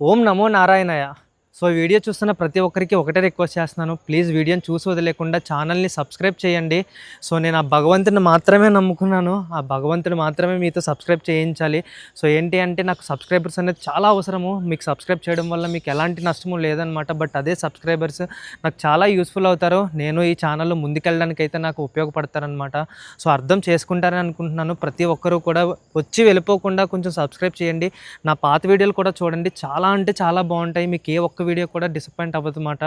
ఓం నమో నారాయణయ. So video చూస్తున్న ప్రతి ఒక్కరికి ఒకటే రిక్వెస్ట్ చేస్తున్నాను. ప్లీజ్ వీడియోని చూసి వదిలేకుండా ఛానల్ని సబ్స్క్రైబ్ చేయండి. సో నేను ఆ భగవంతుని మాత్రమే నమ్ముకున్నాను. ఆ భగవంతుని మాత్రమే మీతో సబ్స్క్రైబ్ చేయించాలి. సో ఏంటి అంటే నాకు సబ్స్క్రైబర్స్ అనేది చాలా అవసరము. మీకు సబ్స్క్రైబ్ చేయడం వల్ల మీకు ఎలాంటి నష్టము లేదనమాట బట్ అదే సబ్స్క్రైబర్స్ నాకు చాలా యూస్ఫుల్ అవుతారు. నేను ఈ ఛానల్లో ముందుకెళ్ళడానికి అయితే నాకు ఉపయోగపడతారనమాట సో అర్థం చేసుకుంటారని అనుకుంటున్నాను. ప్రతి ఒక్కరూ కూడా వచ్చి వెళ్ళిపోకుండా కొంచెం సబ్స్క్రైబ్ చేయండి. నా పాత వీడియోలు కూడా చూడండి. చాలా అంటే చాలా బాగుంటాయి. మీకు ఏ ఒక్క వీడియో కూడా డిసప్పాయింట్ అవ్వదన్నమాట.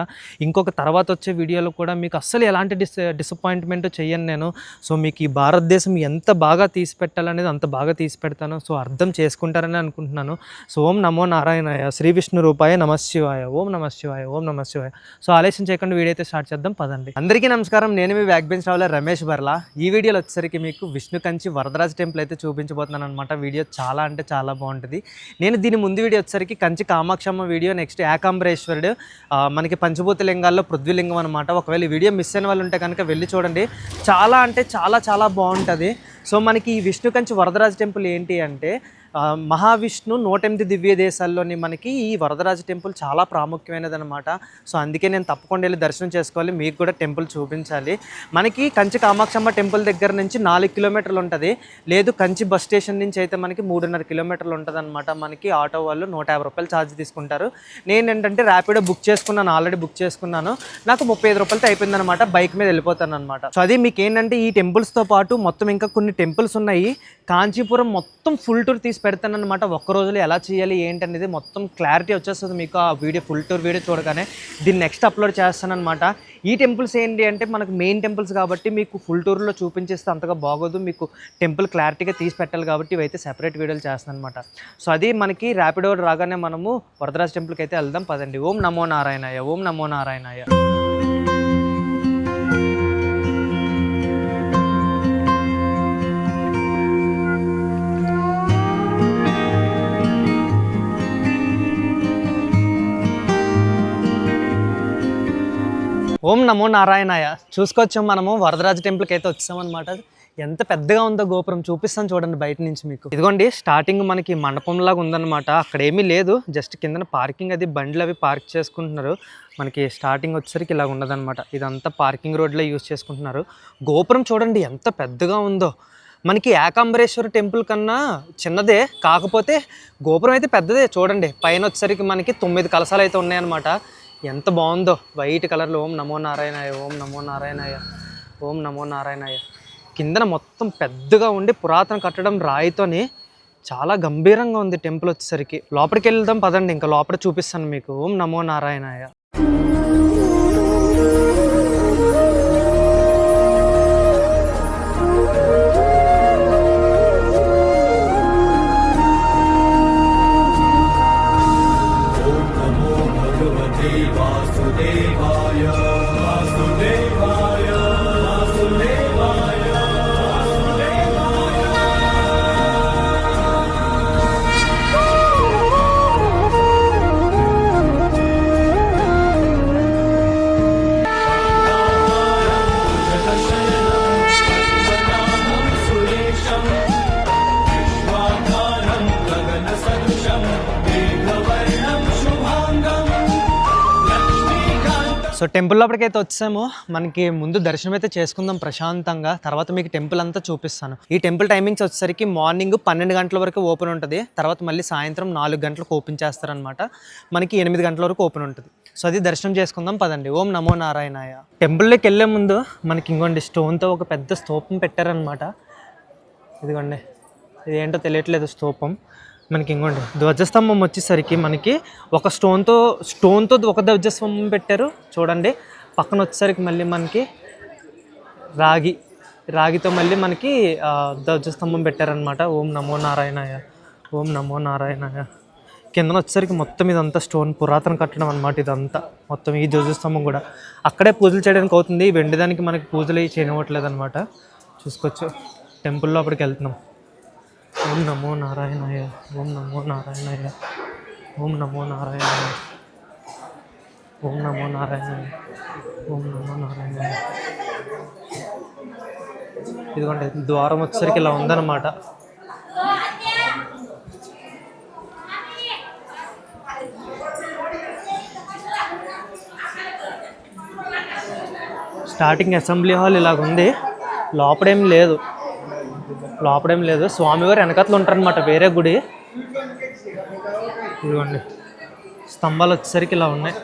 ఇంకొక తర్వాత వచ్చే వీడియోలో కూడా మీకు అస్సలు ఎలాంటి డిస్ డిసప్పాయింట్మెంట్ చేయను నేను. సో మీకు ఈ భారతదేశం ఎంత బాగా తీసి పెట్టాలనేది అంత బాగా తీసి పెడతాను సో అర్థం చేసుకుంటారని అనుకుంటున్నాను. సో ఓం నమో నారాయణాయ శ్రీ విష్ణు రూపాయ నమశివాయ ఓం నమ శివాయ ఓం నమ శివాయ. సో ఆలస్యం చేయకుండా వీడియో అయితే స్టార్ట్ చేద్దాం పదండి. అందరికీ నమస్కారం. నేను మీ బ్యాక్ బెంచ్ రావుల రమేష్ బర్లా. ఈ వీడియోలో వచ్చేసరికి మీకు విష్ణు కంచి వరదరాజ టెంపుల్ అయితే చూపించబోతున్నాను అనమాట వీడియో చాలా అంటే చాలా బాగుంటుంది. నేను దీని ముందు వీడియో వచ్చేసరికి కంచి కామాక్షమ్మ వీడియో నెక్స్ట్ ఏకాంబరేశ్వరుడు ఆ, మనకి పంచభూత లింగాల్లో పృథ్వీలింగం అనమాట ఒకవేళ వీడియో మిస్ అయిన వాళ్ళు ఉంటే కనుక వెళ్ళి చూడండి. చాలా అంటే చాలా చాలా బాగుంటుంది. సో మనకి ఈ విష్ణు కంచి వరదరాజ టెంపుల్ ఏంటి అంటే మహావిష్ణు నూట ఎనిమిది దివ్య దేశాల్లోని మనకి ఈ వరదరాజ టెంపుల్ చాలా ప్రాముఖ్యమైనది అనమాట సో అందుకే నేను తప్పకుండా వెళ్ళి దర్శనం చేసుకోవాలి. మీకు కూడా టెంపుల్ చూపించాలి. మనకి కంచి కామాక్షమ్మ టెంపుల్ దగ్గర నుంచి నాలుగు కిలోమీటర్లు ఉంటుంది. లేదు కంచి బస్ స్టేషన్ నుంచి అయితే మనకి మూడున్నర కిలోమీటర్లు ఉంటుంది అనమాట మనకి ఆటో వాళ్ళు నూట యాభై రూపాయలు ఛార్జ్ తీసుకుంటారు. నేను ఏంటంటే ర్యాపిడో బుక్ చేసుకున్నాను. ఆల్రెడీ బుక్ చేసుకున్నాను. నాకు ముప్పై ఐదు రూపాయలతో అయిపోయింది అనమాట బైక్ మీద వెళ్ళిపోతాను అనమాట సో అది మీకు ఏంటంటే ఈ టెంపుల్స్తో పాటు మొత్తం ఇంకా కొన్ని టెంపుల్స్ ఉన్నాయి. కాంచీపురం మొత్తం ఫుల్ టూర్ తీసి పెడతాను అనమాట ఒక్క రోజులో ఎలా చేయాలి ఏంటి అనేది మొత్తం క్లారిటీ వచ్చేస్తుంది మీకు ఆ వీడియో ఫుల్ టూర్ వీడియో చూడగానే. దీన్ని నెక్స్ట్ అప్లోడ్ చేస్తాను అనమాట ఈ టెంపుల్స్ ఏంటి అంటే మనకు మెయిన్ టెంపుల్స్ కాబట్టి మీకు ఫుల్ టూర్లో చూపించేస్తే అంతగా బాగోదు. మీకు టెంపుల్ క్లారిటీగా తీసి పెట్టాలి కాబట్టి ఇవైతే సెపరేట్ వీడియోలు చేస్తాను అనమాట సో అది మనకి ర్యాపిడో రాగానే మనము వరదరాజ్ టెంపుల్కి అయితే వెళ్దాం. పదండి. ఓం నమో నారాయణాయ ఓం నమో నారాయణాయ. ఓం నమో నారాయణాయ. చూసుకొచ్చాం మనము? వరదరాజ టెంపుల్కి అయితే వచ్చామన్నమాట ఎంత పెద్దగా ఉందో గోపురం చూపిస్తాను చూడండి బయట నుంచి మీకు. ఇదిగోండి స్టార్టింగ్ మనకి మండపంలాగా ఉందన్నమాట. అక్కడ ఏమీ లేదు. జస్ట్ కిందన పార్కింగ్ అది బండ్లు అవి పార్క్ చేసుకుంటున్నారు. మనకి స్టార్టింగ్ వచ్చేసరికి ఇలా ఉండదన్నమాట ఇదంతా పార్కింగ్ రోడ్లో యూస్ చేసుకుంటున్నారు. గోపురం చూడండి ఎంత పెద్దగా ఉందో. మనకి ఏకాంబరేశ్వర టెంపుల్ కన్నా చిన్నదే. కాకపోతే గోపురం అయితే పెద్దదే. చూడండి పైన వచ్చేసరికి మనకి తొమ్మిది కలశాలు అయితే ఉన్నాయన్నమాట. ఎంత బాగుందో. వైట్ కలర్లో ఓం నమో నారాయణాయ ఓం నమో నారాయణాయ ఓం నమో నారాయణాయ. కిందన మొత్తం పెద్దగా ఉండి పురాతన కట్టడం రాయితోని చాలా గంభీరంగా ఉంది టెంపుల్ వచ్చేసరికి. లోపలికి వెళ్దాం పదండి ఇంకా లోపల చూపిస్తాను మీకు. ఓం నమో నారాయణాయ. టెంపుల్ లోపలికైతే వచ్చాము మనకి ముందు దర్శనం అయితే చేసుకుందాం ప్రశాంతంగా. తర్వాత మీకు టెంపుల్ అంతా చూపిస్తాను. ఈ టెంపుల్ టైమింగ్స్ వచ్చేసరికి మార్నింగ్ పన్నెండు గంటల వరకు ఓపెన్ ఉంటుంది. తర్వాత మళ్ళీ సాయంత్రం నాలుగు గంటలకు ఓపెన్ చేస్తారనమాట మనకి ఎనిమిది గంటల వరకు ఓపెన్ ఉంటుంది. సో అది దర్శనం చేసుకుందాం పదండి. ఓం నమో నారాయణాయ. టెంపుల్లోకి వెళ్ళే ముందు మనకి ఇంకోండి స్టోన్తో ఒక పెద్ద స్తూపం పెట్టారనమాట ఇదిగోండి. ఇది ఏంటో తెలియట్లేదు స్తూపం. మనకి ఇంకోండి ధ్వజస్తంభం వచ్చేసరికి మనకి ఒక స్టోన్తో స్టోన్తో ఒక ధ్వజస్తంభం పెట్టారు. చూడండి పక్కన వచ్చేసరికి మళ్ళీ మనకి రాగి రాగితో మళ్ళీ మనకి ధ్వజస్తంభం పెట్టారనమాట ఓం నమో నారాయణాయ ఓం నమో నారాయణాయ. కిందన వచ్చేసరికి మొత్తం ఇదంతా స్టోన్ పురాతన కట్టడం అనమాట ఇదంతా. మొత్తం ఈ ధ్వజస్తంభం కూడా. అక్కడే పూజలు చేయడానికి అవుతుంది. వెండిదానికి మనకి పూజలు చేయనివ్వట్లేదు అనమాట చూసుకోవచ్చు. టెంపుల్ లోపలికి వెళ్తున్నాం. ఓం నమో నారాయణాయ ఓం నమో నారాయణాయ ఓం నమో నారాయణాయ ఓం నమో నారాయణాయ ఓం నమో నారాయణాయ. ఇదిగోండి ద్వారం వచ్చేసరికి ఇలా ఉందన్నమాట. స్టార్టింగ్ అసెంబ్లీ హాల్ ఇలాగుంది. లోపడేం లేదు. లోపడేం లేదు. స్వామివారు వెనకట్లు ఉంటారనమాట వేరే గుడి. ఇదిగోండి. స్తంభాలు వచ్చేసరికి ఇలా ఉన్నాయి.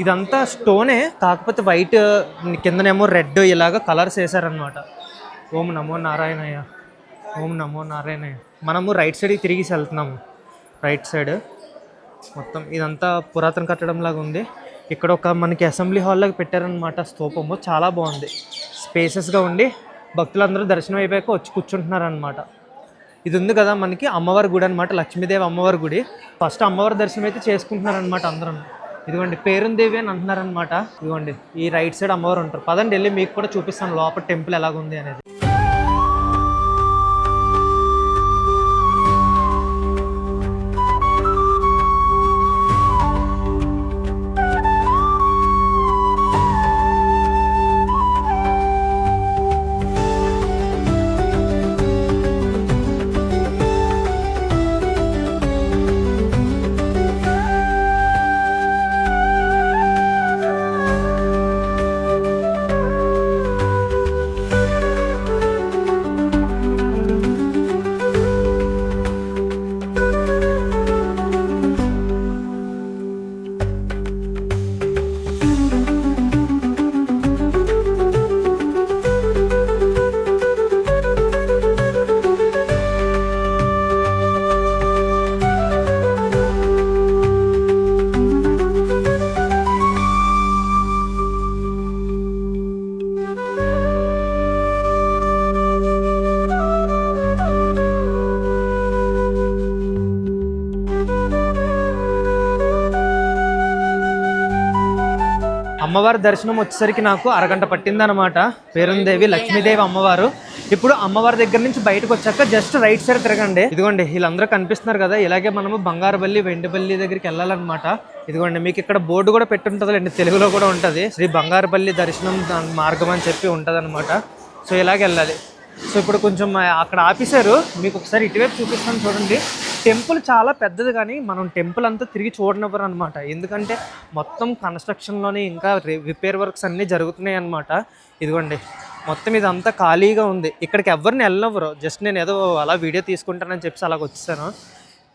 ఇదంతా స్టోనే కాకపోతే వైట్ కిందనేమో రెడ్ ఇలాగ కలర్స్ వేసారనమాట ఓం నమో నారాయణయ్య. ఓం నమో నారాయణయ్య. మనము రైట్ సైడ్కి తిరిగి వెళ్తున్నాము. Right side. మొత్తం ఇదంతా పురాతన కట్టడం లాగా ఉంది. ఇక్కడ ఒక మనకి అసెంబ్లీ హాల్లోకి పెట్టారనమాట స్తూపము. చాలా బాగుంది. స్పేసెస్గా ఉండి భక్తులందరూ దర్శనం అయిపోయాక వచ్చి కూర్చుంటున్నారనమాట ఇది ఉంది కదా మనకి అమ్మవారి గుడి అనమాట లక్ష్మీదేవి అమ్మవారి గుడి. ఫస్ట్ అమ్మవారి దర్శనం అయితే చేసుకుంటున్నారనమాట అందరం. ఇదిగోండి పేరుందేవి అని అంటున్నారనమాట ఇదిగోండి ఈ రైట్ సైడ్ అమ్మవారు ఉంటారు. పదండి వెళ్ళి మీకు కూడా చూపిస్తాను లోపల టెంపుల్ ఎలాగుంది అనేది. అమ్మవారి దర్శనం వచ్చేసరికి నాకు అరగంట పట్టిందనమాట పేరుందేవి లక్ష్మీదేవి అమ్మవారు. ఇప్పుడు అమ్మవారి దగ్గర నుంచి బయటకు వచ్చాక జస్ట్ రైట్ సైడ్ తిరగండి. ఇదిగోండి వీళ్ళందరూ కనిపిస్తున్నారు కదా ఇలాగే మనము బంగారుబల్లి వెండిపల్లి దగ్గరికి వెళ్ళాలన్నమాట. ఇదిగోండి మీకు ఇక్కడ బోర్డు కూడా పెట్టుంటుందండి తెలుగులో కూడా ఉంటుంది. శ్రీ బంగారుపల్లి దర్శనం మార్గం అని చెప్పి ఉంటుంది సో ఇలాగ వెళ్ళాలి సో ఇప్పుడు కొంచెం అక్కడ ఆపేశారు. మీకు ఒకసారి ఇటువైపు చూపిస్తాను చూడండి. టెంపుల్ చాలా పెద్దది కానీ మనం టెంపుల్ అంతా తిరిగి చూడనివ్వరు అనమాట ఎందుకంటే మొత్తం కన్స్ట్రక్షన్లోనే ఇంకా రిపేర్ వర్క్స్ అన్నీ జరుగుతున్నాయి అనమాట ఇదిగోండి మొత్తం ఇదంతా ఖాళీగా ఉంది. ఇక్కడికి ఎవరిని వెళ్ళనివ్వరు. జస్ట్ నేను ఏదో అలా వీడియో తీసుకుంటానని చెప్పి అలాగ వచ్చేసాను.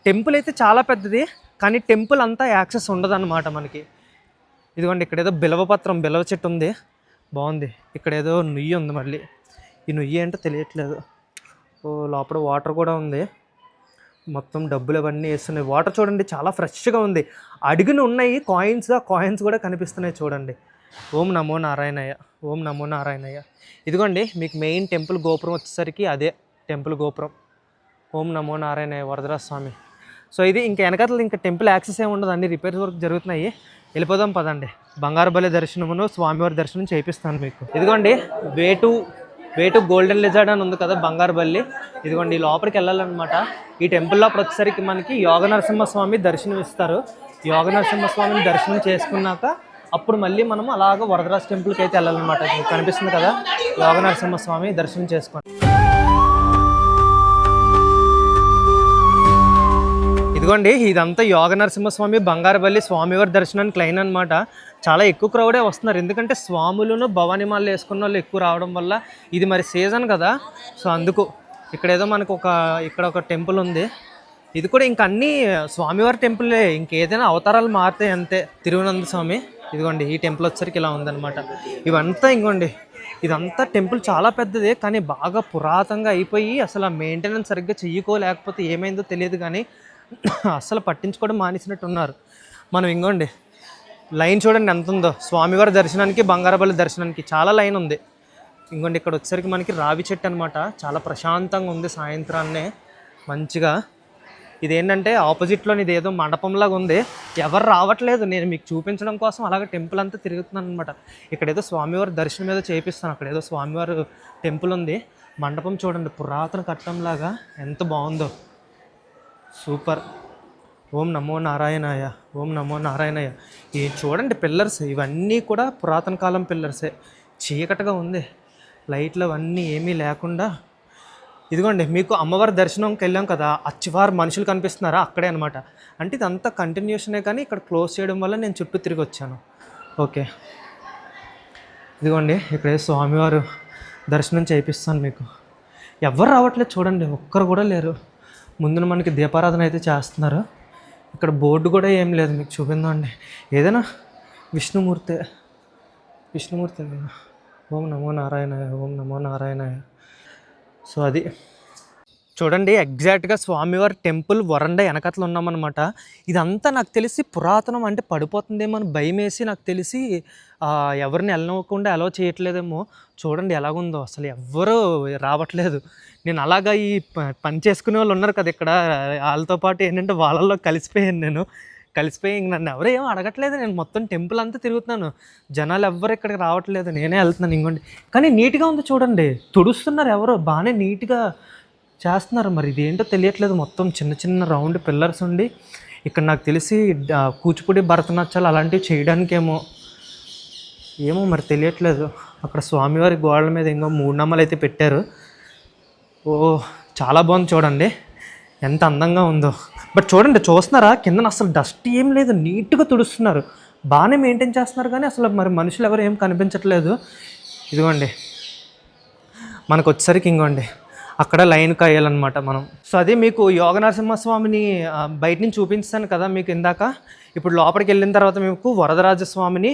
టెంపుల్ అయితే చాలా పెద్దది కానీ టెంపుల్ అంతా యాక్సెస్ ఉండదు మనకి. ఇదిగోండి ఇక్కడ ఏదో బిలవపత్రం బిలవ చెట్టు ఉంది. బాగుంది. ఇక్కడ ఏదో నుయ్యి ఉంది మళ్ళీ. ఈ నుయ్యి ఏంటో తెలియట్లేదు. ఓ లోపల వాటర్ కూడా ఉంది. మొత్తం డబ్బులు అవన్నీ వేస్తున్నాయి. వాటర్ చూడండి చాలా ఫ్రెష్గా ఉంది. అడుగున ఉన్నాయి కాయిన్స్ ఆ కాయిన్స్ కూడా కనిపిస్తున్నాయి చూడండి. ఓం నమో నారాయణయ్య ఓం నమో నారాయణయ్య. ఇదిగోండి మీకు మెయిన్ టెంపుల్ గోపురం వచ్చేసరికి అదే టెంపుల్ గోపురం. ఓం నమో నారాయణయ్య వరదరాజ స్వామి. సో ఇది ఇంకా వెనకాతలు ఇంకా టెంపుల్ యాక్సెస్ ఏమి ఉండదు అన్ని రిపేర్స్ వరకు జరుగుతున్నాయి. వెళ్ళిపోదాం పదండి. బంగారు బలి దర్శనమును స్వామివారి దర్శనం చేపిస్తాను మీకు. ఇదిగోండి వే టు వేటు గోల్డెన్ లిజార్డ్ అని ఉంది కదా బంగారు బల్లి. ఇదిగోండి ఈ లోపలికి వెళ్ళాలన్నమాట. ఈ టెంపుల్ లోపల వచ్చేసరికి మనకి యోగ నరసింహస్వామి దర్శనం ఇస్తారు. యోగ నరసింహస్వామిని దర్శనం చేసుకున్నాక అప్పుడు మళ్ళీ మనం అలాగ వరదరాజ టెంపుల్కి అయితే వెళ్ళాలన్నమాట. మీకు కనిపిస్తుంది కదా యోగ నరసింహస్వామి దర్శనం చేసుకోండి ఇదిగోండి ఇదంతా యోగ నరసింహస్వామి బంగారపల్లి స్వామివారి దర్శనానికి లైన్ అనమాట చాలా ఎక్కువ క్రౌడే వస్తున్నారు. ఎందుకంటే స్వాములను భవానిమాలు వేసుకున్న వాళ్ళు ఎక్కువ రావడం వల్ల ఇది మరి సీజన్ కదా. సో అందుకు ఇక్కడ ఏదో మనకు ఒక ఇక్కడ ఒక టెంపుల్ ఉంది. ఇది కూడా ఇంక అన్ని స్వామివారి టెంపులే ఇంకేదైనా అవతారాలు మారితే అంతే. తిరువనంద స్వామి ఇదిగోండి ఈ టెంపుల్ వచ్చరికి ఇలా ఉందన్నమాట. ఇవంతా ఇంకోండి ఇదంతా టెంపుల్ చాలా పెద్దదే కానీ బాగా పురాతంగా అయిపోయి అసలు ఆ మెయింటెనెన్స్ సరిగ్గా చెయ్యకోలేకపోతే ఏమైందో తెలియదు కానీ అసలు పట్టించుకోవడం మానేసినట్టు ఉన్నారు మనం ఇంకోండి లైన్ చూడండి ఎంత ఉందో స్వామివారి దర్శనానికి బంగారపల్లి దర్శనానికి చాలా లైన్ ఉంది. ఇంకోండి ఇక్కడ వచ్చేసరికి మనకి రావి చెట్టు అనమాట చాలా ప్రశాంతంగా ఉంది సాయంత్రాన్నే. మంచిగా. ఇదేంటంటే ఆపోజిట్లో ఇది ఏదో మండపంలాగా ఉంది. ఎవరు రావట్లేదు. నేను మీకు చూపించడం కోసం అలాగే టెంపుల్ అంతా తిరుగుతున్నాను అనమాట ఇక్కడ ఏదో స్వామివారి దర్శనం ఏదో చేపిస్తాను. అక్కడ ఏదో స్వామివారి టెంపుల్ ఉంది. మండపం చూడండి పురాతన కట్టడంలాగా ఎంత బాగుందో. సూపర్. ఓం నమో నారాయణాయ ఓం నమో నారాయణాయ. ఈ చూడండి పిల్లర్స్ ఇవన్నీ కూడా పురాతన కాలం పిల్లర్సే. చీకటిగా ఉంది. లైట్లు అవన్నీ ఏమీ లేకుండా. ఇదిగోండి మీకు అమ్మవారి దర్శనంకి వెళ్ళాం కదా అచ్చివారు మనుషులు కనిపిస్తున్నారా? అక్కడే అనమాట అంటే ఇదంతా కంటిన్యూషనే కానీ ఇక్కడ క్లోజ్ చేయడం వల్ల నేను చుట్టూ తిరిగి వచ్చాను. ఓకే. ఇదిగోండి ఇక్కడ స్వామివారు దర్శనం చేయిస్తాను మీకు. ఎవరు రావట్లేదు చూడండి ఒక్కరు కూడా లేరు. ముందున మనకి దీపారాధన అయితే చేస్తున్నారు. ఇక్కడ బోర్డు కూడా ఏం లేదు మీకు చూపిందండి. ఏదైనా విష్ణుమూర్తి విష్ణుమూర్తి ఓం నమో నారాయణాయ ఓం నమో నారాయణాయ. సో అది చూడండి ఎగ్జాక్ట్గా స్వామివారి టెంపుల్ వరండా వెనకతలు ఉన్నామన్నమాట. ఇదంతా నాకు తెలిసి పురాతనం అంటే పడిపోతుందేమో అని భయం వేసి నాకు తెలిసి ఎవరిని వెళ్ళనివ్వకుండా అలో చేయట్లేదేమో. చూడండి ఎలాగుందో అసలు ఎవ్వరూ రావట్లేదు. నేను అలాగా ఈ పని చేసుకునే వాళ్ళు ఉన్నారు కదా ఇక్కడ. వాళ్ళతో పాటు ఏంటంటే వాళ్ళల్లో కలిసిపోయాను నేను. కలిసిపోయి నన్ను ఎవరు ఏం అడగట్లేదు. నేను మొత్తం టెంపుల్ అంతా తిరుగుతున్నాను. జనాలు ఎవ్వరు ఇక్కడికి రావట్లేదు. నేనే వెళ్తున్నాను ఇంకోండి. కానీ నీట్గా ఉంది చూడండి. తుడుస్తున్నారు ఎవరో. బాగానే నీట్గా చేస్తున్నారు మరి? ఇదేంటో తెలియట్లేదు. మొత్తం చిన్న చిన్న రౌండ్ పిల్లర్స్ ఉండి ఇక్కడ నాకు తెలిసి కూచిపూడి భరతనాట్యాలు అలాంటివి చేయడానికేమో. ఏమో మరి తెలియట్లేదు. అక్కడ స్వామివారి గోడల మీద ఇంకో మూడునమ్మలు అయితే పెట్టారు. ఓ చాలా బాగుంది చూడండి. ఎంత అందంగా ఉందో. బట్ చూడండి చూస్తున్నారా? కింద అసలు డస్ట్ ఏం లేదు. నీట్గా తుడుస్తున్నారు. బాగానే మెయింటైన్ చేస్తున్నారు కానీ అసలు మరి మనుషులు ఎవరు ఏం కనిపించట్లేదు. ఇదిగోండి. మనకు వచ్చేసరికి ఇంకోండి. అక్కడ లైన్ కాయాలన్నమాట మనం. సో అది మీకు యోగ నరసింహస్వామిని బయట నుంచి చూపించాను కదా మీకు ఇందాక. ఇప్పుడు లోపలికి వెళ్ళిన తర్వాత మీకు వరదరాజస్వామిని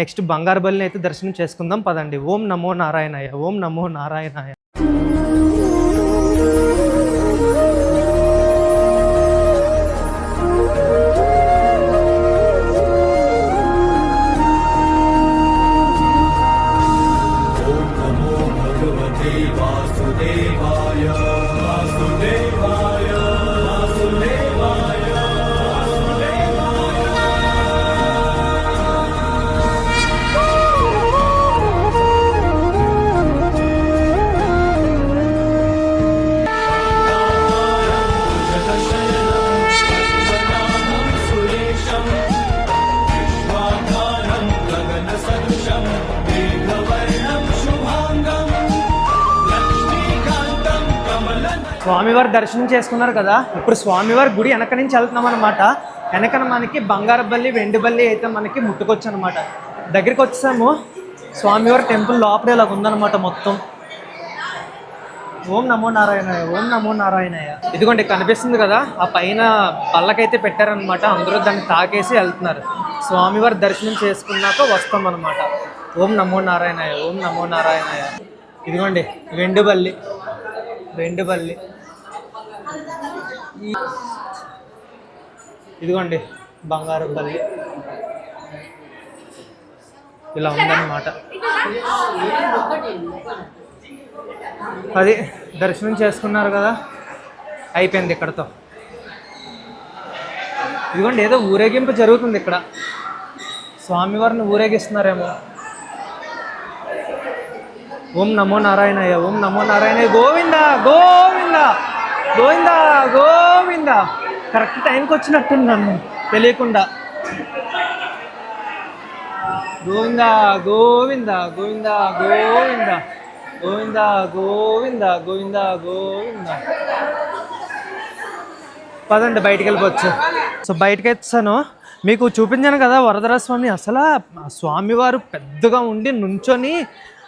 నెక్స్ట్ బంగారు బలిని అయితే దర్శనం చేసుకుందాం. పదండి. ఓం నమో నారాయణాయ ఓం నమో నారాయణాయ. స్వామివారి దర్శనం చేసుకున్నారు కదా ఇప్పుడు స్వామివారి గుడి వెనక నుంచి వెళ్తున్నాం అనమాట వెనకన మనకి బంగారబల్లి వెండిబల్లి అయితే మనకి ముట్టుకొచ్చు అనమాట దగ్గరికి వచ్చాము స్వామివారి టెంపుల్ లోపల ఇలా ఉందన్నమాట మొత్తం. ఓం నమో నారాయణయ్య ఓం నమో నారాయణయ్య ఇదిగోండి కనిపిస్తుంది కదా ఆ పైన పళ్ళకైతే పెట్టారనమాట అందరూ దాన్ని తాకేసి వెళ్తున్నారు. స్వామివారి దర్శనం చేసుకున్నాక వస్తాం అనమాట ఓం నమో నారాయణయ్య ఓం నమో నారాయణయ్య ఇదిగోండి వెండి బల్లి ఇదిగోండి బంగారు బల్లి ఇలా ఉందన్నమాట. అది దర్శనం చేసుకున్నారు కదా అయిపోయింది ఇక్కడతో. ఇదిగోండి ఏదో ఊరేగింపు జరుగుతుంది ఇక్కడ. స్వామివారిని ఊరేగిస్తున్నారేమో. ఓం నమో నారాయణయ్య ఓం నమో నారాయణయ్య గోవింద గోవింద. గోవిందా గోవింద. కరెక్ట్ టైంకి వచ్చినట్టుంది నన్ను తెలియకుండా. గోవింద గోవింద గోవింద గోవింద. గోవింద గోవింద గోవింద గోవింద. పదండి బయటికి వెళ్ళిపోవచ్చు సో బయటకు వచ్చాను మీకు చూపించాను కదా వరదరా స్వామి. అసలు స్వామివారు పెద్దగా ఉండి నుంచొని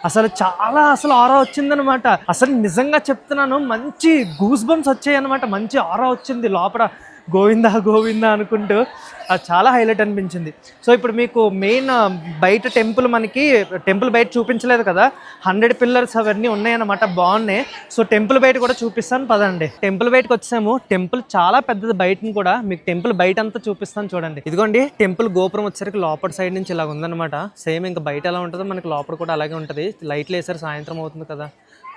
అసలు చాలా అసలు ఆరా వచ్చిందనమాట అసలు నిజంగా చెప్తున్నాను మంచి గూస్ బంప్స్ వచ్చాయి అనమాట మంచి ఆరా వచ్చింది లోపల. గోవిందా గోవిందా అనుకుంటూ అది చాలా హైలైట్ అనిపించింది. సో ఇప్పుడు మీకు మెయిన్ బయట టెంపుల్ మనకి టెంపుల్ బయట చూపించలేదు కదా హండ్రెడ్ పిల్లర్స్ అవన్నీ ఉన్నాయన్నమాట బాగున్నాయి. సో టెంపుల్ బయట కూడా చూపిస్తాను పదండి. టెంపుల్ బయటకు వచ్చాము టెంపుల్ చాలా పెద్దది బయటని కూడా మీకు టెంపుల్ బయట అంతా చూపిస్తాను చూడండి. ఇదిగోండి టెంపుల్ గోపురం వచ్చేసరికి లోపల సైడ్ నుంచి ఇలా ఉందన్నమాట. సేమ్ ఇంకా బయట ఎలా ఉంటుందో మనకి లోపల కూడా అలాగే ఉంటుంది. లైట్లు వేసారు సాయంత్రం అవుతుంది కదా.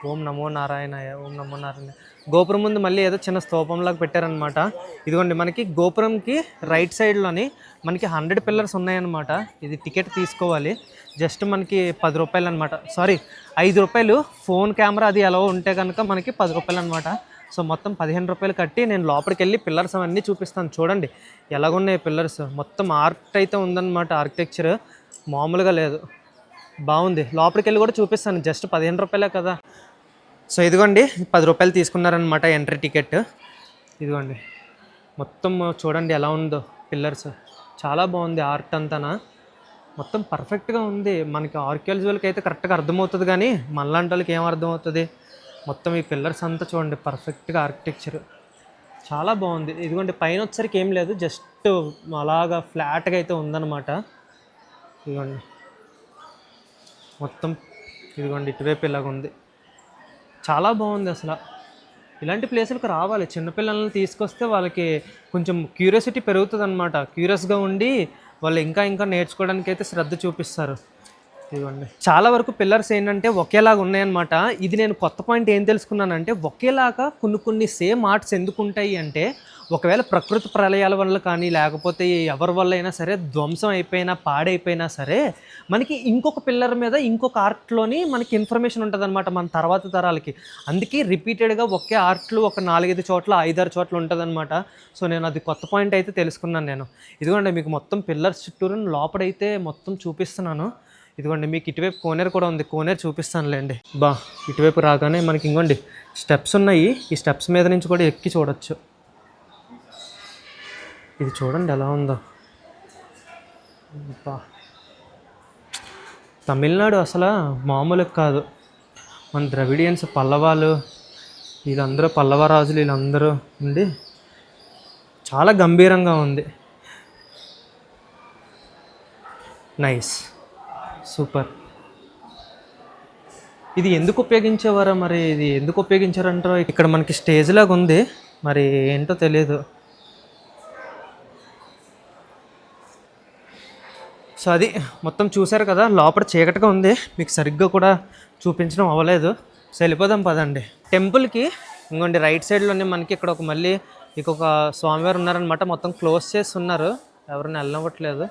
ఓం నమో నారాయణ ఓం నమో నారాయణ గోపురం ముందు మళ్ళీ ఏదో చిన్న స్తూపంలాగా పెట్టారనమాట ఇదిగోండి మనకి గోపురంకి రైట్ సైడ్లోని మనకి హండ్రెడ్ పిల్లర్స్ ఉన్నాయన్నమాట. ఇది టికెట్ తీసుకోవాలి. జస్ట్ మనకి పది రూపాయలు అనమాట సారీ ఐదు రూపాయలు ఫోన్ కెమెరా అది ఎలా ఉంటే కనుక మనకి పది రూపాయలు అనమాట సో మొత్తం పదిహేను రూపాయలు కట్టి నేను లోపలికి వెళ్ళి పిల్లర్స్ అవన్నీ చూపిస్తాను. చూడండి ఎలాగున్నాయి పిల్లర్స్ మొత్తం ఆర్ట్ అయితే ఉందన్నమాట ఆర్కిటెక్చర్ మామూలుగా లేదు. బాగుంది. లోపలికి వెళ్ళి కూడా చూపిస్తాను. జస్ట్ పదిహేను రూపాయలే కదా. సో ఇదిగోండి పది రూపాయలు తీసుకున్నారనమాట ఎంట్రీ టికెట్. ఇదిగోండి మొత్తం చూడండి ఎలా ఉందో పిల్లర్స్. చాలా బాగుంది ఆర్ట్ అంతానా? మొత్తం పర్ఫెక్ట్గా ఉంది. మనకి ఆర్కియాలజీలకి అయితే కరెక్ట్గా అర్థమవుతుంది కానీ మనలాంటి వాళ్ళకి ఏం అర్థమవుతుంది? మొత్తం ఈ పిల్లర్స్ అంతా చూడండి పర్ఫెక్ట్గా ఆర్కిటెక్చర్. చాలా బాగుంది. ఇదిగోండి పైన వచ్చరికి ఏం లేదు జస్ట్ అలాగా ఫ్లాట్గా అయితే ఉందన్నమాట. ఇదిగోండి మొత్తం ఇదిగోండి ఇటువైపు ఇలాగ ఉంది చాలా బాగుంది అసలు. ఇలాంటి ప్లేసులకు రావాలి. చిన్నపిల్లల్ని తీసుకొస్తే వాళ్ళకి కొంచెం క్యూరియాసిటీ పెరుగుతుంది అనమాట క్యూరియస్గా ఉండి వాళ్ళు ఇంకా ఇంకా నేర్చుకోవడానికి అయితే శ్రద్ధ చూపిస్తారు. ఇదిగోండి. చాలా వరకు పిల్లర్స్ ఏంటంటే ఒకేలాగా ఉన్నాయన్నమాట. ఇది నేను కొత్త పాయింట్ ఏం తెలుసుకున్నానంటే ఒకేలాగా కొన్ని కొన్ని సేమ్ ఆర్ట్స్ ఎందుకు ఉంటాయి అంటే ఒకవేళ ప్రకృతి ప్రళయాల వల్ల కానీ లేకపోతే ఎవరి వల్ల అయినా సరే ధ్వంసం అయిపోయినా పాడైపోయినా సరే మనకి ఇంకొక పిల్లర్ మీద ఇంకొక ఆర్ట్లోని మనకి ఇన్ఫర్మేషన్ ఉంటుందన్నమాట మన తర్వాత తరాలకి. అందుకే రిపీటెడ్గా ఒకే ఆర్ట్లు ఒక నాలుగైదు చోట్ల ఐదారు చోట్ల ఉంటుందన్నమాట. సో నేను అది కొత్త పాయింట్ అయితే తెలుసుకున్నాను నేను. ఇదిగోండి మీకు మొత్తం పిల్లర్స్ చుట్టూరు లోపడైతే మొత్తం చూపిస్తున్నాను. ఇదిగోండి మీకు ఇటువైపు కోనేరు కూడా ఉంది. కోనేరు చూపిస్తానులేండి. బా ఇటువైపు రాగానే మనకి ఇంకోండి స్టెప్స్ ఉన్నాయి. ఈ స్టెప్స్ మీద నుంచి కూడా ఎక్కి చూడొచ్చు. ఇది చూడండి ఎలా ఉందో. తమిళనాడు అసలు మామూలు కాదు. మన ద్రవిడియన్స్ పల్లవాలు వీళ్ళందరూ పల్లవ రాజులు వీళ్ళందరూ ఉండి చాలా గంభీరంగా ఉంది. నైస్. సూపర్. ఇది ఎందుకు ఉపయోగించేవారో మరి? ఇది ఎందుకు ఉపయోగించారంటారో? ఇక్కడ మనకి స్టేజ్ లాగా ఉంది మరి ఏంటో తెలియదు సో అది మొత్తం చూశారు కదా లోపల చీకటిగా ఉంది. మీకు సరిగ్గా కూడా చూపించడం అవ్వలేదు. సో వెళ్ళిపోదాం పదండి. టెంపుల్కి ఇంకోండి రైట్ సైడ్లోనే మనకి ఇక్కడ ఒక మళ్ళీ ఇంకొక స్వామివారు ఉన్నారనమాట మొత్తం క్లోజ్ చేసి ఉన్నారు. ఎవరిని వెళ్ళనివ్వట్లేదు.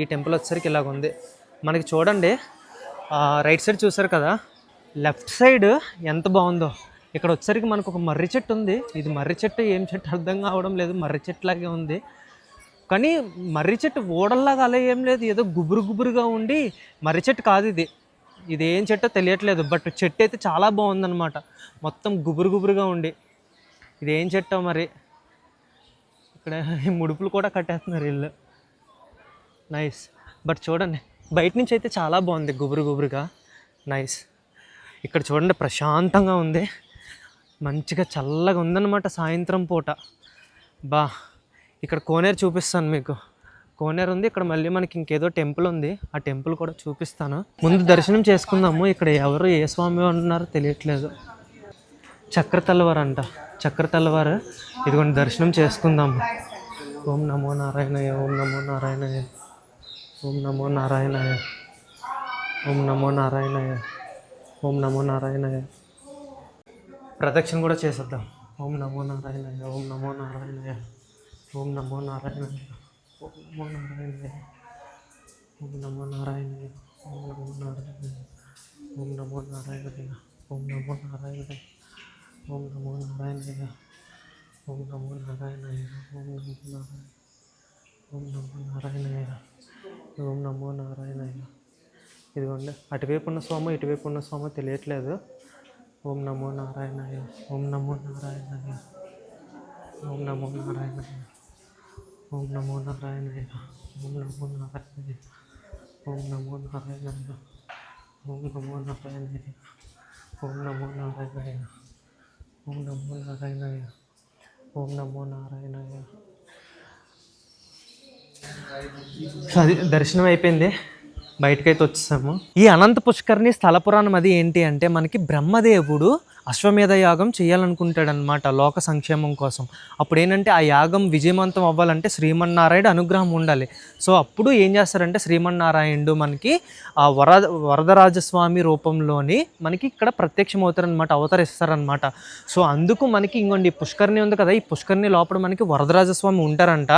ఈ టెంపుల్ వచ్చేసరికి ఇలాగ ఉంది. మనకి చూడండి రైట్ సైడ్ చూసారు కదా లెఫ్ట్ సైడ్ ఎంత బాగుందో. ఇక్కడ వచ్చేసరికి మనకు ఒక మర్రి చెట్టు ఉంది. ఇది మర్రి చెట్టు ఏం చెట్టు అర్థం కావడం లేదు. మర్రి చెట్టు లాగే ఉంది. కానీ మర్రి చెట్టు ఓడల్లాగా అలా ఏం లేదు. ఏదో గుబురు గుబురుగా ఉండి మర్రి చెట్టు కాదు ఇది. ఇది ఏం చెట్టో తెలియట్లేదు. బట్ చెట్టు అయితే చాలా బాగుందన్నమాట. మొత్తం గుబురు గుబురుగా ఉండి. ఇది ఏం చెట్టో మరి? ఇక్కడ ముడుపులు కూడా కట్టేస్తున్నారు ఇల్లు. నైస్ బట్ చూడండి బయట నుంచి అయితే చాలా బాగుంది గుబురు గుబురుగా. నైస్ ఇక్కడ చూడండి ప్రశాంతంగా ఉంది. మంచిగా చల్లగా ఉందన్నమాట సాయంత్రం పూట. బా. ఇక్కడ కోనేరు చూపిస్తాను మీకు. కోనేరు ఉంది ఇక్కడ మళ్ళీ మనకి ఇంకేదో టెంపుల్ ఉంది. ఆ టెంపుల్ కూడా చూపిస్తాను. ముందు దర్శనం చేసుకుందాము. ఇక్కడ ఎవరు ఏ స్వామి ఉన్నారో తెలియట్లేదు. చక్ర తలవారు అంట. చక్ర తలవారు ఇదిగోండి దర్శనం చేసుకుందాము. ఓం నమో నారాయణయ ఓం నమో నారాయణయ ఓం నమో నారాయణయ ఓం నమో నారాయణయ ఓం నమో నారాయణయ. ప్రదక్షిణ కూడా చేసేద్దాం. ఓం నమో నారాయణయ ఓం నమో నారాయణయ. ఓం నమో నారాయణయ్య ఓం నమో నారాయణయ్య ఓం నమో నారాయణయ్య ఓం నమో నారాయణయ్య ఓం నమో నారాయణయ్య ఓం నమో నారాయణయ్య ఓం నమో నారాయణయ్య ఓం నమో నారాయణయ్య ఓం నమో నారాయణ ఓం నమో నారాయణయ్య ఓం నమో నారాయణయ్య ఇదిగోండి అటువైపు ఉన్న సోమ ఇటువైపు ఉన్న సోమ తెలియట్లేదు ఓం నమో నారాయణయ్య ఓం నమో నారాయణయ్య ఓం నమో నారాయణయ్య ఓం నమో నారాయణయ్య ఓం నమో నారాయణయ్య ఓం నమో నారాయణ ఓం నమో నారాయణ ఓం నమో నారాయణయ్య ఓం నమో నారాయణ ఓం నమో నారాయణయ్య అది దర్శనం అయిపోయింది బయటకైతే వచ్చేసాము. ఈ అనంత పుష్కర్ణి స్థల పురాణం అది ఏంటి అంటే మనకి బ్రహ్మదేవుడు అశ్వమేధ యాగం చేయాలనుకుంటాడనమాట లోక సంక్షేమం కోసం. అప్పుడు ఏంటంటే ఆ యాగం విజయవంతం అవ్వాలంటే శ్రీమన్నారాయణ అనుగ్రహం ఉండాలి. సో అప్పుడు ఏం చేస్తారంటే శ్రీమన్నారాయణుడు మనకి ఆ వర వరదరాజస్వామి రూపంలోని మనకి ఇక్కడ ప్రత్యక్షమవుతారనమాట అవతరిస్తారనమాట సో అందుకు మనకి ఇంకోండి ఈ ఉంది కదా ఈ పుష్కరిణి లోపల మనకి వరదరాజస్వామి ఉంటారంట.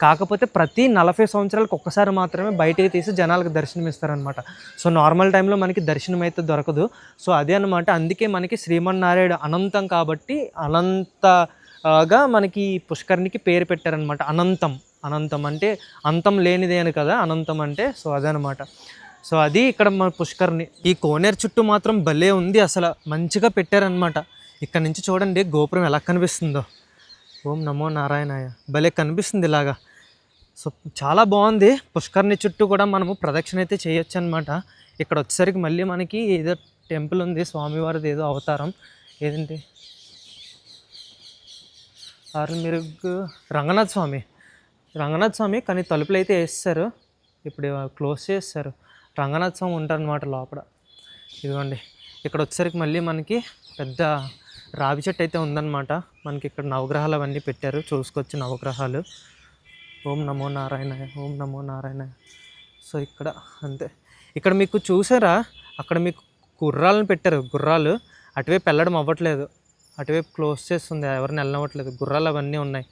కాకపోతే ప్రతి నలభై సంవత్సరాలకు ఒక్కసారి మాత్రమే బయటికి తీసి జనాలకు దర్శనం ఇస్తారనమాట సో నార్మల్ టైంలో మనకి దర్శనం అయితే దొరకదు. సో అదే అనమాట అందుకే మనకి శ్రీమన్నారాయణ అనంతం కాబట్టి అనంతగా మనకి ఈ పుష్కరిణికి పేరు పెట్టారనమాట అనంతం. అనంతం అంటే అంతం లేనిదే అని కదా అనంతం అంటే సో అదనమాట సో అది ఇక్కడ మన పుష్కర్ని ఈ కోనేరు చుట్టూ మాత్రం భలే ఉంది అసలు. మంచిగా పెట్టారనమాట ఇక్కడ నుంచి చూడండి గోపురం ఎలా కనిపిస్తుందో. ఓం నమో నారాయణాయ. భలే కనిపిస్తుంది ఇలాగా. సో చాలా బాగుంది. పుష్కర్ని చుట్టూ కూడా మనము ప్రదక్షిణ అయితే చేయొచ్చు అనమాట ఇక్కడ వచ్చేసరికి మళ్ళీ మనకి ఏదో టెంపుల్ ఉంది. స్వామివారిది ఏదో అవతారం. ఏదండి? ఆరుమిరుగు రంగనాథ్ స్వామి. రంగనాథ్ స్వామి కానీ తలుపులు అయితే వేస్తారు. ఇప్పుడు క్లోజ్ చేస్తారు. రంగనాథ స్వామి ఉంటారనమాట లోపల. ఇదిగోండి. ఇక్కడ వచ్చేసరికి మళ్ళీ మనకి పెద్ద రావి చెట్టు అయితే ఉందన్నమాట. మనకి ఇక్కడ నవగ్రహాలు అవన్నీ పెట్టారు. చూసుకోవచ్చు నవగ్రహాలు. ఓం నమో నారాయణ ఓం నమో నారాయణ సో ఇక్కడ అంతే. ఇక్కడ మీకు చూసారా? అక్కడ మీకు గుర్రాలను పెట్టారు. గుర్రాలు అటువైపు వెళ్ళడం అవ్వట్లేదు. అటువైపు క్లోజ్ చేస్తుంది. ఎవరిని వెళ్ళనివ్వట్లేదు. గుర్రాలు అవన్నీ ఉన్నాయి.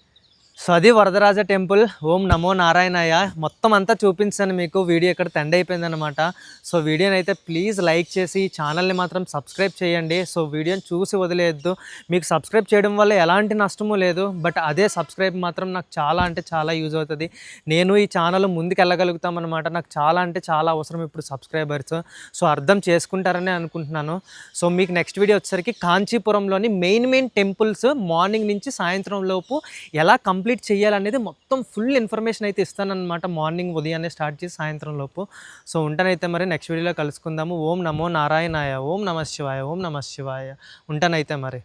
సో అది వరదరాజ టెంపుల్. ఓం నమో నారాయణయ్య. మొత్తం అంతా చూపించాను మీకు. వీడియో ఇక్కడ తెండ్ అయిపోయిందనమాట సో వీడియోని అయితే ప్లీజ్ లైక్ చేసి ఛానల్ని మాత్రం సబ్స్క్రైబ్ చేయండి. సో వీడియోని చూసి వదిలేయద్దు. మీకు సబ్స్క్రైబ్ చేయడం వల్ల ఎలాంటి నష్టము లేదు. బట్ అదే సబ్స్క్రైబ్ మాత్రం నాకు చాలా అంటే చాలా యూజ్ అవుతుంది. నేను ఈ ఛానల్ ముందుకు వెళ్ళగలుగుతామన్నమాట నాకు చాలా అంటే చాలా అవసరం ఇప్పుడు సబ్స్క్రైబర్స్ సో అర్థం చేసుకుంటారని అనుకుంటున్నాను. సో మీకు నెక్స్ట్ వీడియో వచ్చేసరికి కాంచీపురంలోని మెయిన్ మెయిన్ టెంపుల్స్ మార్నింగ్ నుంచి సాయంత్రం లోపు ఎలా కంప్లీట్ చేయాలనేది మొత్తం ఫుల్ ఇన్ఫర్మేషన్ అయితే ఇస్తానన్నమాట. మార్నింగ్ ఉదయాన్నే స్టార్ట్ చేసి సాయంత్రం లోపు. సో ఉంటానైతే మరి నెక్స్ట్ వీడియోలో కలుసుకుందాము. ఓం నమో నారాయణాయ ఓం నమ శివాయ ఓం నమ శివాయ. ఉంటానైతే మరి.